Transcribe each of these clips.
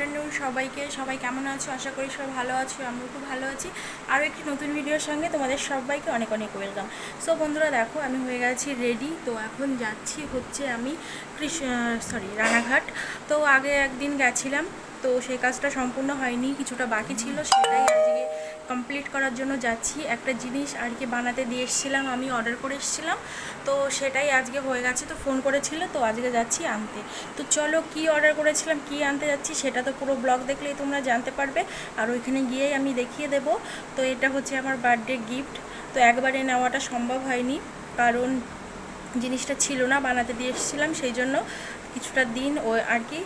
Afternoon সবাইকে। সবাই কেমন আছো? আশা করি সবাই ভালো আছো, আমিও খুব ভালো আছি। আরও একটি নতুন ভিডিওর সঙ্গে তোমাদের সবাইকে অনেক অনেক ওয়েলকাম সো বন্ধুরা, দেখো, আমি হয়ে গেছি রেডি তো এখন যাচ্ছি হচ্ছে আমি কৃষ্ণ সরি রানাঘাট। তো আগে একদিন গেছিলাম, তো সেই কাজটা সম্পূর্ণ হয়নি, কিছুটা বাকি ছিল, সেটাই আজকে কমপ্লিট করার জন্য যাচ্ছি। একটা জিনিস আর কি বানাতে দিয়ে এসেছিলাম, আমি অর্ডার করে এসেছিলাম। তো সেটাই আজকে হয়ে গেছে, তো ফোন করেছিল, তো আজকে যাচ্ছি আনতে। তো চলো কি অর্ডার করেছিলাম, কি আনতে যাচ্ছি সেটা তো পুরো ব্লগ দেখলেই তোমরা জানতে পারবে। আর ওইখানে গিয়েই আমি দেখিয়ে দেব। তো এটা হচ্ছে আমার বার্থডে গিফট তো একবারে নেওয়াটা সম্ভব হয়নি, কারণ জিনিসটা ছিল না, বানাতে দিয়ে এসেছিলাম, সেই জন্য কিছুটা দিন ও আর কি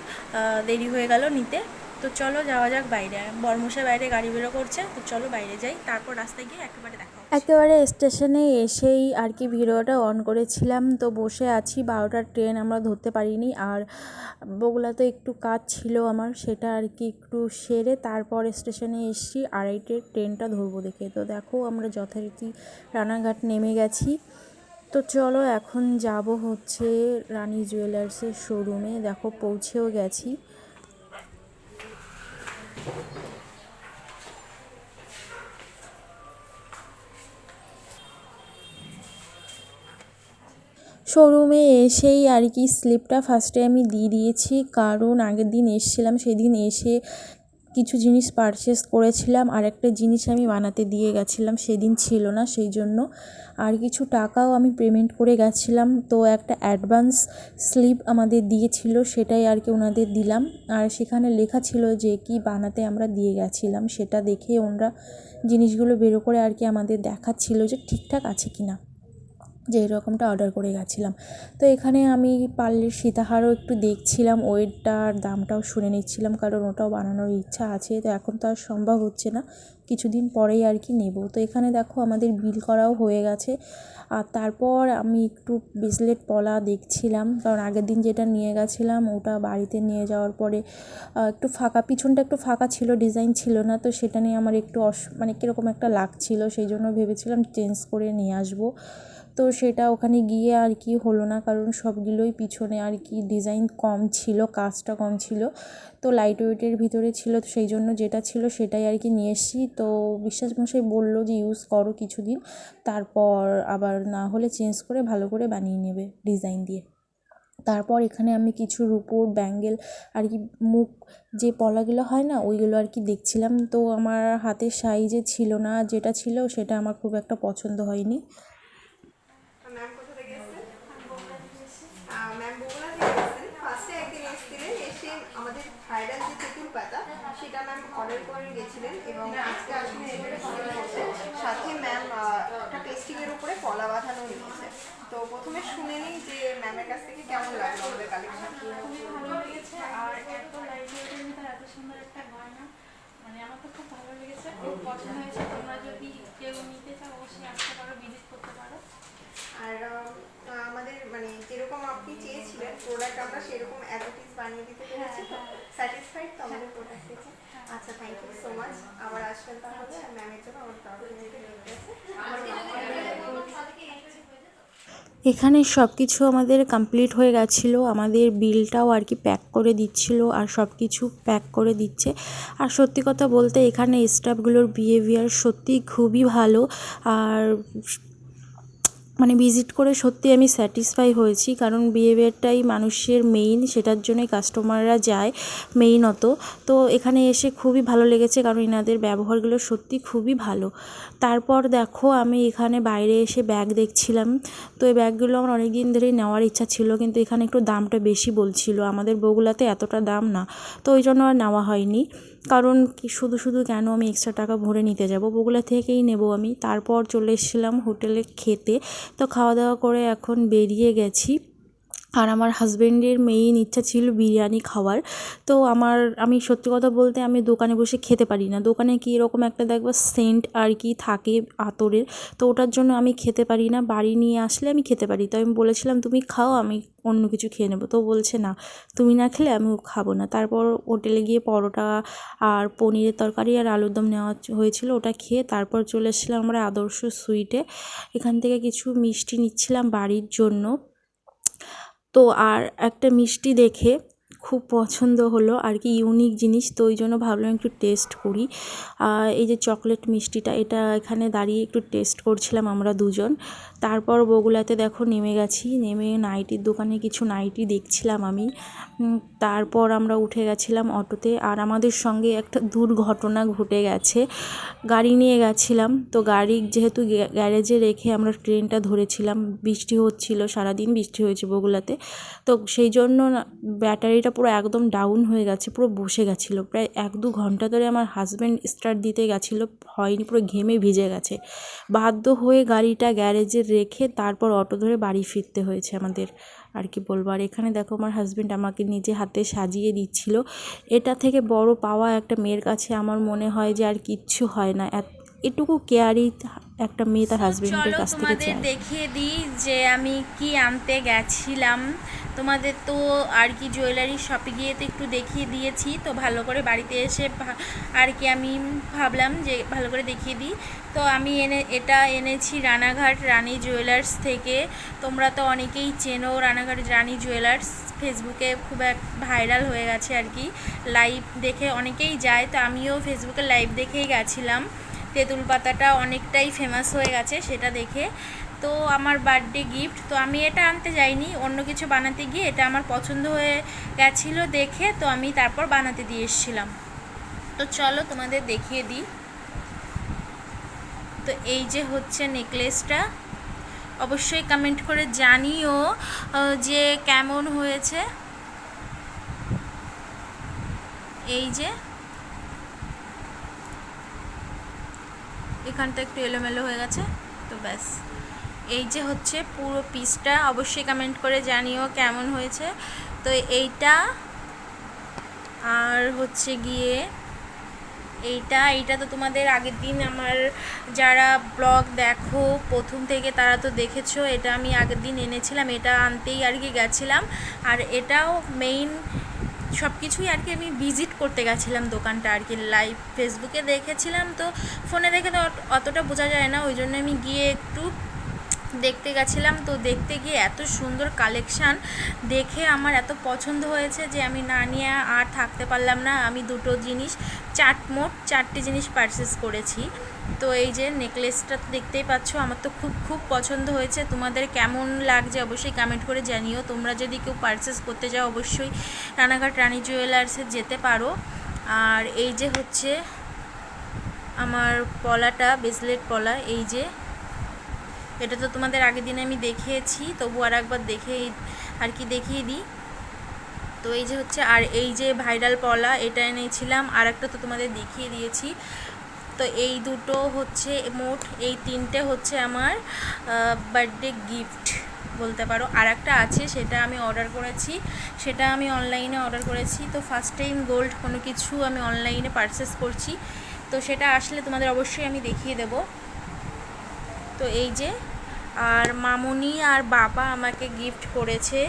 দেরি হয়ে গেল নিতে। তো চলো যাওয়া যাক বাইরে। বর্মশাই বাইরে গাড়ি বেরো করছে, তো চলো বাইরে যাই। তারপর রাস্তায় গিয়ে একেবারে দেখা একেবারে স্টেশনে এসেই আর কি ভিডিওটা অন করেছিলাম। তো বসে আছি, বারোটার ট্রেন আমরা ধরতে পারিনি। আর বগুলাতে একটু কাজ ছিল আমার, সেটা আর কি একটু সেরে তারপর স্টেশনে এসছি। আড়াইটের ট্রেনটা ধরবো দেখে। তো দেখো আমরা যথারীতি রানাঘাট নেমে গেছি। তো চলো এখন যাব হচ্ছে রানী জুয়েলার্সের শোরুমে দেখো পৌঁছেও গেছি। শোরুমে এসেই আর কি স্লিপটা ফার্স্টে আমি দিয়ে দিয়েছি। কারণ আগের দিন এসেছিলাম, সেদিন এসে কিছু জিনিস পারচেস করেছিলাম। আর একটা জিনিস আমি বানাতে দিয়ে গেছিলাম, সেদিন ছিল না, সেই জন্য। আর কিছু টাকাও আমি পেমেন্ট করে গেছিলাম। তো একটা অ্যাডভান্স স্লিপ আমাদের দিয়েছিল, সেটাই আর কি ওনাদের দিলাম। আর সেখানে লেখা ছিল যে, কি বানাতে আমরা দিয়ে গেছিলাম, সেটা দেখে ওনারা জিনিসগুলো বেরো করে আর কি আমাদের দেখাচ্ছিল যে ঠিকঠাক আছে কি না যে এরকমটা অর্ডার করে গেছিলাম। তো এখানে আমি পার্লের সীতাহারও একটু দেখছিলাম, ওয়েটটার দামটাও শুনে নিচ্ছিলাম, কারণ ওটাও বানানোর ইচ্ছা আছে। তো এখন তো আর সম্ভব হচ্ছে না। কিছুদিন পরেই আর কি নেব। তো এখানে দেখো আমাদের বিল করাও হয়ে গেছে। আর তারপর আমি একটু ব্রেসলেট পলা দেখছিলাম, কারণ আগের দিন যেটা নিয়ে গেছিলাম ওটা বাড়িতে নিয়ে যাওয়ার পরে একটু ফাঁকা, পিছনটা একটু ফাঁকা ছিল, ডিজাইন ছিল না, তো সেটা নিয়ে আমার একটু অস মানে কীরকম একটা লাগছিল সেই জন্য ভেবেছিলাম চেঞ্জ করে নিয়ে আসব। তো সেটা ওখানে গিয়ে আর কি হলো না, কারণ সবগুলোই পিছনে আর কি ডিজাইন কম ছিল, কাজটা কম ছিল। তো লাইট ওয়েটের ভিতরে ছিল, তো সেই জন্য যেটা ছিল সেটাই আর কি নিয়ে এসেছি। তো বিশ্বাস মশাই বলল যে ইউজ করো কিছুদিন, তারপর আবার না হলে চেঞ্জ করে ভালো করে বানিয়ে নেবে ডিজাইন দিয়ে। তারপর এখানে আমি কিছু রূপোর ব্যাঙ্গেল আর কি মুখ যে পলাগুলো হয় না, ওইগুলো আর কি দেখছিলাম। তো আমার হাতের সাইজে ছিল না, যেটা ছিল সেটা আমার খুব একটা পছন্দ হয়নি ম্যাম কোথা থেকে এসেছেন ম্যাম বগুড়া থেকে এসেছেন ফার্স্টে একদিন এসেছিলেন এসে আমাদের ভাইরাল যে তেঁতুল পাতা সেটা ম্যাম অর্ডার করে গেছিলেন এবং আজকে আসলে এবারে ফলো করছে সাথে ম্যাম একটা উপরে বাঁধানো নিয়েছে তো প্রথমে শুনে নিই যে ম্যামের কাছ থেকে কেমন লাগল আমাদের কালেকশন খুবই ভালো লেগেছে আর এত ভিতরে এত সুন্দর একটা গয়না মানে আমার তো খুব ভালো লেগেছে। খুব পছন্দ হয়েছে তোমরা যদি কেউ নিতে চাও অবশ্যই আসতে পারো ভিজিট করতে পারো। আর আমাদের মানে যেরকম আপনি চেয়েছিলেন প্রোডাক্ট আমরা সেরকম অ্যাডভার্টিস বানিয়ে দিতে পেরেছি তো স্যাটিসফাইড তো আমাদের প্রোডাক্ট থেকে আচ্ছা থ্যাংক ইউ সো মাচ আবার আসবেন তাহলে। আর ম্যামের জন্য আমার তরফ থেকে রেখে আছে এখানে সব কিছু আমাদের কমপ্লিট হয়ে গেছিল। আমাদের বিলটাও আর কি প্যাক করে দিচ্ছিল আর সব কিছু প্যাক করে দিচ্ছে। আর সত্যি কথা বলতে এখানে স্টাফগুলোর বিহেভিয়ার সত্যি খুবই ভালো। আর মানে ভিজিট করে সত্যি আমি স্যাটিসফাই হয়েছি, কারণ বিহেভিয়ারটাই মানুষের মেইন সেটার জন্যই কাস্টমাররা যায় মেইনত তো এখানে এসে খুবই ভালো লেগেছে, কারণ এনাদের ব্যবহারগুলো সত্যি খুবই ভালো। তারপর দেখো, আমি এখানে বাইরে এসে ব্যাগ দেখছিলাম। তো এই ব্যাগগুলো আমার অনেক দিন ধরেই নেওয়ার ইচ্ছা ছিল, কিন্তু এখানে একটু দামটা বেশি বলছিল। আমাদের বগুলাতে এতটা দাম না, তো ওই জন্য আর নেওয়া হয়নি। কারণ কি শুধু শুধু কেন আমি এক্সট্রা টাকা ভরে নিতে যাব? বগুলা থেকেই নেব আমি। তারপর চলে এসেছিলাম হোটেলে খেতে। তো খাওয়া দাওয়া করে এখন বেরিয়ে গেছি। আর আমার হাজব্যান্ডের মেইন ইচ্ছা ছিল বিরিয়ানি খাওয়ার। তো আমার, আমি সত্যি কথা বলতে আমি দোকানে বসে খেতে পারি না। দোকানে কি এরকম একটা দেখব সেন্ট আর কি থাকে আতরের, তো ওটার জন্য আমি খেতে পারি না। বাড়ি নিয়ে আসলে আমি খেতে পারি। তো আমি বলেছিলাম, তুমি খাও, আমি অন্য কিছু খেয়ে নেব। তো বলছে, না, তুমি না খেলে আমিও খাব না। তারপর হোটেলে গিয়ে পরোটা আর পনিরের তরকারি আর আলুর দম নেওয়া হয়েছিল, ওটা খেয়ে তারপর চলে এসেছিলাম আমরা আদর্শ সুইটে। এখান থেকে কিছু মিষ্টি নিচ্ছিলাম বাড়ির জন্য। তো আর একটা মিষ্টি দেখে খুব পছন্দ হলো আর কি ইউনিক জিনিস, তো ওই জন্য ভাবলাম একটু টেস্ট করি। এই যে চকলেট মিষ্টিটা, এটা এখানে দাঁড়িয়ে একটু টেস্ট করছিলাম আমরা দুজন। তারপর বগুলাতে দেখো নেমে গেছি, নেমে নাইটির দোকানে কিছু নাইটি দেখছিলাম আমি। তারপর আমরা উঠে গেছিলাম অটোতে আর আমাদের সঙ্গে একটা দুর্ঘটনা ঘটে গেছে। গাড়ি নিয়ে গেছিলাম, তো গাড়ি যেহেতু গ্যা- গ্যারেজে রেখে আমরা ট্রেনটা ধরেছিলাম। বৃষ্টি হচ্ছিল, সারাদিন বৃষ্টি হয়েছে বগুলাতে তো সেই জন্য ব্যাটারিটা পুরো একদম ডাউন হয়ে গেছে পুরো বসে গেছিল। প্রায় এক দু ঘণ্টা ধরে আমার হাজব্যান্ড স্টার্ট দিতে গেছিল হয়নি পুরো ঘেমে ভিজে গেছে। বাধ্য হয়ে গাড়িটা গ্যারেজে রেখে তারপর অটো ধরে বাড়ি ফিরতে হয়েছে আমাদের। আর কি বলব আর এখানে দেখো আমার হাজব্যান্ড আমাকে নিজে হাতে সাজিয়ে দিচ্ছিল। এটা থেকে বড় পাওয়া একটা মেয়ের কাছে আমার মনে হয় যে আর কিচ্ছু হয় না। এটুকু কেয়ারই একটা মেয়ে তার হাজব্যান্ডের কাছ থেকে চায়। দেখিয়ে দিই যে আমি কি আনতে গেছিলাম। তোমাদের তো আর কি জুয়েলারি শপে গিয়ে তো একটু দেখিয়ে দিয়েছি, তো ভালো করে বাড়িতে এসে আর কি আমি ভাবলাম যে ভালো করে দেখিয়ে দিই। তো আমি এনে, এটা এনেছি রানাঘাট রানী জুয়েলার্স থেকে। তোমরা তো অনেকেই চেনো রানাঘাট রানী জুয়েলার্স ফেসবুকে খুব এক ভাইরাল হয়ে গেছে আর কি। লাইভ দেখে অনেকেই যায়, তো আমিও ফেসবুকে লাইভ দেখেই গেছিলাম। তেঁতুল পাতাটা অনেকটাই ফেমাস হয়ে গেছে সেটা দেখে। তো আমার বার্থডে গিফট তো আমি এটা আনতে যাইনি, অন্য কিছু বানাতে গিয়ে এটা আমার পছন্দ হয়ে গেছিল দেখে, তো আমি তারপর বানাতে দিয়ে এসেছিলাম। তো চলো তোমাদের দেখিয়ে দিই। তো এই যে হচ্ছে নেকলেসটা অবশ্যই কমেন্ট করে জানিও যে কেমন হয়েছে। এই যে। এখানটা একটু এলোমেলো হয়ে গেছে, তো ব্যাস। এই যে হচ্ছে পুরো পিসটা অবশ্যই কমেন্ট করে জানিও কেমন হয়েছে। তো এইটা আর হচ্ছে গিয়ে এইটা এইটা তো তোমাদের আগের দিন আমার যারা ব্লগ দেখো, প্রথম থেকে তারা তো দেখেছ, এটা আমি আগের দিন এনেছিলাম, এটা আনতেই আর কি গেছিলাম। আর এটাও মেইন সব কিছুই আর কি আমি ভিজিট করতে গেছিলাম দোকানটা আর কি লাইভ ফেসবুকে দেখেছিলাম, তো ফোনে দেখে তো অতটা বোঝা যায় না, ওই জন্য আমি গিয়ে একটু দেখতে গেছিলাম। তো দেখতে গিয়ে এত সুন্দর কালেকশান দেখে আমার এত পছন্দ হয়েছে যে আমি না নিয়ে আর থাকতে পারলাম না। আমি দুটো জিনিস, চার মোট চারটে জিনিস পারচেস করেছি। তো এই যে নেকলেসটা তো দেখতেই পাচ্ছ, আমার তো খুব খুব পছন্দ হয়েছে। তোমাদের কেমন লাগছে অবশ্যই কমেন্ট করে জানিও। তোমরা যদি কেউ পারচেস করতে যাও, অবশ্যই রানাঘাট রানী জুয়েলার্সে যেতে পারো। আর এই যে হচ্ছে আমার পলাটা ব্রেসলেট পলা, এই যে এটা তো তোমাদের আগের দিনে আমি দেখিয়েছি, তবু আর একবার দেখে আর কি দেখিয়ে দিই। তো এই যে হচ্ছে, আর এই যে ভাইরাল পলা, এটা এনেছিলাম, আর একটা তো তোমাদের দেখিয়ে দিয়েছি। তো এই দুটো হচ্ছে মোট, এই তিনটে হচ্ছে আমার বার্থডে গিফট বলতে পারো। আর একটা আছে, সেটা আমি অর্ডার করেছি। সেটা আমি অনলাইনে অর্ডার করেছি। তো ফার্স্ট টাইম গোল্ড কোনো কিছু আমি অনলাইনে পারচেস করছি। তো সেটা আসলে তোমাদের অবশ্যই আমি দেখিয়ে দেবো। তো এই যে, আর মামুনি আর বাবা আমাকে গিফট করেছে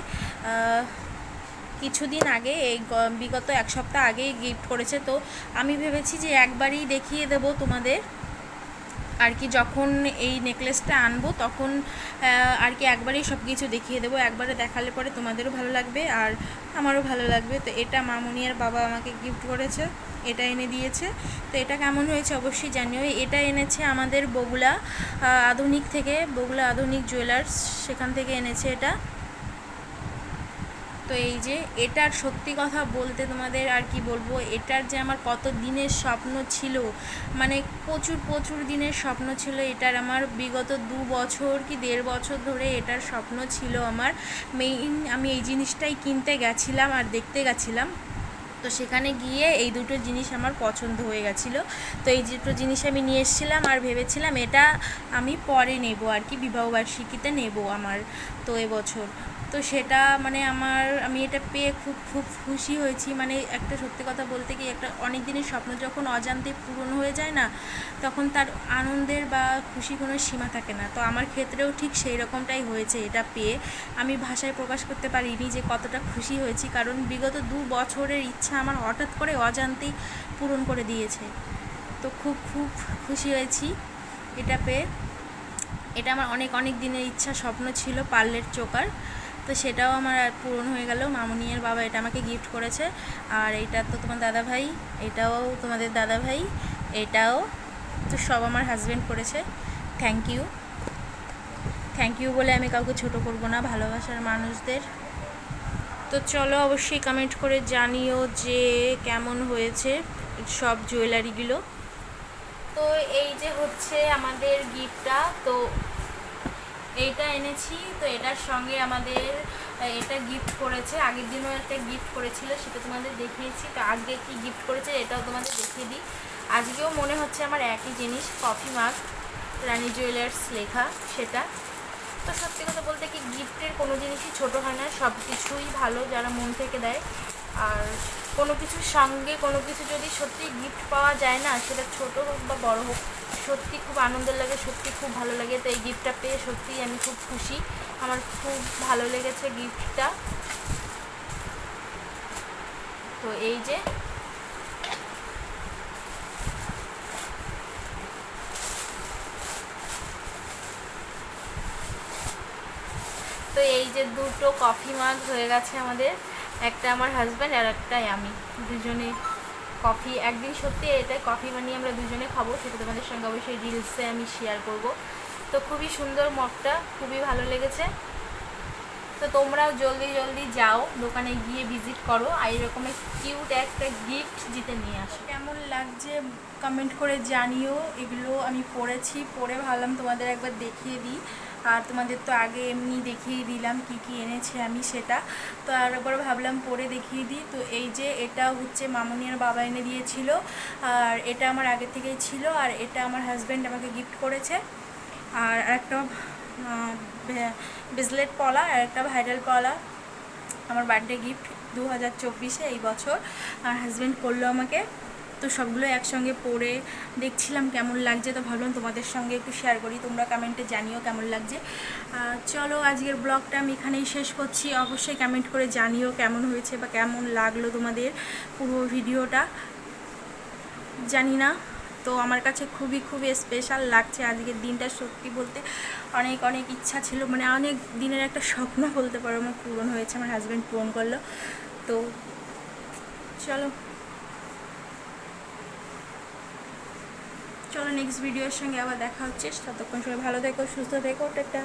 কিছুদিন আগে, এই বিগত এক সপ্তাহ আগেই গিফট করেছে। তো আমি ভেবেছি যে একবারই দেখিয়ে দেব তোমাদের। আর কি যখন এই নেকলেসটা আনব তখন আর কি একবারেই সব কিছু দেখিয়ে দেবো। একবারে দেখালে পরে তোমাদেরও ভালো লাগবে আর আমারও ভালো লাগবে। তো এটা মামুনি আর বাবা আমাকে গিফট করেছে, এটা এনে দিয়েছে। তো এটা কেমন হয়েছে অবশ্যই জানিও। এটা এনেছে আমাদের বগুলা আধুনিক থেকে, বগুলা আধুনিক জুয়েলার্স সেখান থেকে এনেছে এটা। তো এই যে এটার সত্যি কথা বলতে তোমাদের আর কি বলব, এটার যে আমার কত দিনের স্বপ্ন ছিল মানে প্রচুর প্রচুর দিনের স্বপ্ন ছিল, এটার আমার বিগত দু বছর কি দেড় বছর ধরে এটার স্বপ্ন ছিল আমার। মেইন আমি এই জিনিসটাই কিনতে গেছিলাম আর দেখতে গেছিলাম। তো সেখানে গিয়ে এই দুটো জিনিস আমার পছন্দ হয়ে গেছিল। তো এই দুটো জিনিস আমি নিয়ে এসেছিলাম আর ভেবেছিলাম এটা আমি পরে নেব আর কি বিবাহবার্ষিকীতে নেব আমার। তো এবছর তো সেটা মানে আমার, আমি এটা পেয়ে খুব খুব খুশি হয়েছি। মানে একটা সত্যি কথা বলতে কি, একটা অনেক দিনের স্বপ্ন যখন অজান্তে পূরণ হয়ে যায় না, তখন তার আনন্দের বা খুশি কোনো সীমা থাকে না। তো আমার ক্ষেত্রেও ঠিক সেই রকমটাই হয়েছে এটা পেয়ে। আমি ভাষায় প্রকাশ করতে পারিনি যে কতটা খুশি হয়েছি, কারণ বিগত দু বছরের ইচ্ছা আমার হঠাৎ করে অজান্তেই পূরণ করে দিয়েছে। তো খুব খুব খুশি হয়েছি এটা পেয়ে। এটা আমার অনেক অনেক দিনের ইচ্ছা, স্বপ্ন ছিল পার্লের চোকার। তো সেটাও আমার আর পূরণ হয়ে গেল। মামুনিয়ের বাবা এটা আমাকে গিফট করেছে। আর এইটা তো তোমার দাদা ভাই এটাও তোমাদের দাদা ভাই এটাও তো সব আমার হাজব্যান্ড করেছে। থ্যাংক ইউ থ্যাংক ইউ বলে আমি কাউকে ছোট করব না, ভালোবাসার মানুষদের। তো চলো অবশ্যই কমেন্ট করে জানিও যে কেমন হয়েছে সব জুয়েলারিগুলো তো এই যে হচ্ছে আমাদের গিফটটা তো এইটা এনেছি, তো এটার সঙ্গে আমাদের, এটা গিফট করেছে, আগের দিনও একটা গিফট করেছিল, সেটা তোমাদের দেখিয়েছি, তো আজকে কি গিফট করেছে এটাও তোমাদের দেখিয়ে দিই। আজকেও মনে হচ্ছে আমার একই জিনিস কফি মাগ রানী জুয়েলার্স লেখা, সেটা। তো সত্যি কথা বলতে কি গিফটের কোনো জিনিসই ছোট হয় না, সব কিছুই ভালো যারা মন থেকে দেয়। আর কোনো কিছুর সঙ্গে কোনো কিছু যদি সত্যি গিফট পাওয়া যায় না, সেটা ছোট হোক বা বড় হোক সত্যি খুব আনন্দের লাগে, সত্যি খুব ভালো লাগে। তো এই গিফটটা পেয়ে সত্যিই আমি খুব খুশি। আমার খুব ভালো লেগেছে গিফটটা তো এই যে তো এই যে দুটো কফি মাগ হয়ে গেছে আমাদের। একটা আমার হাজব্যান্ড আর একটাই আমি। দুজনে কফি, একদিন সত্যি এটা কফি বানিয়ে আমরা দুজনে খাব, সেটা তোমাদের সঙ্গে অবশ্যই রিলসে আমি শেয়ার করব। তো খুবই সুন্দর মগটা, খুবই ভালো লেগেছে। তো তোমরাও জলদি জলদি যাও, দোকানে গিয়ে ভিজিট করো, আর এরকমের কিউট একটা গিফট জিতে নিয়ে আসো। কেমন লাগছে কমেন্ট করে জানিও, এগুলো আমি পড়েছি, পড়ে ভাবলাম তোমাদের একবার দেখিয়ে দিই। আর তোমাদের তো আগে এমনি দেখিয়ে দিলাম কি কি এনেছে আমি সেটা। তো আর একবার ভাবলাম পরে দেখিয়ে দিই। তো এই যে এটা হচ্ছে মামনিয়ার বাবা এনে দিয়েছিল। আর এটা আমার আগে থেকেই ছিল আর এটা আমার হাজব্যান্ড আমাকে গিফট করেছে। আর একটা বিজলেট পলা আর একটা ভাইরাল পলা। আমার বার্থডে গিফট দু হাজার চব্বিশে এই বছর। আর হাজব্যান্ড করল আমাকে। তো সবগুলো একসঙ্গে পড়ে দেখছিলাম কেমন লাগছে, তো ভাবলাম তোমাদের সঙ্গে একটু শেয়ার করি, তোমরা কমেন্টে জানিও কেমন লাগছে। চলো আজকের ব্লগটা আমি এখানেই শেষ করছি, অবশ্যই কমেন্ট করে জানিও কেমন হয়েছে বা কেমন লাগল তোমাদের পুরো ভিডিওটা জানি না, তো আমার কাছে খুবই খুবই স্পেশাল লাগছে আজকের দিনটা সত্যি বলতে। অনেক অনেক ইচ্ছা ছিল মানে অনেক দিনের একটা স্বপ্ন বলতে পারো, আমার পূরণ হয়েছে, আমার হাজব্যান্ড পূরণ করল। তো চলো। চলো নেক্সট ভিডিওর সঙ্গে আবার দেখা হচ্ছে। ততক্ষণ সবাই ভালো থেকো সুস্থ থেকো টাটা।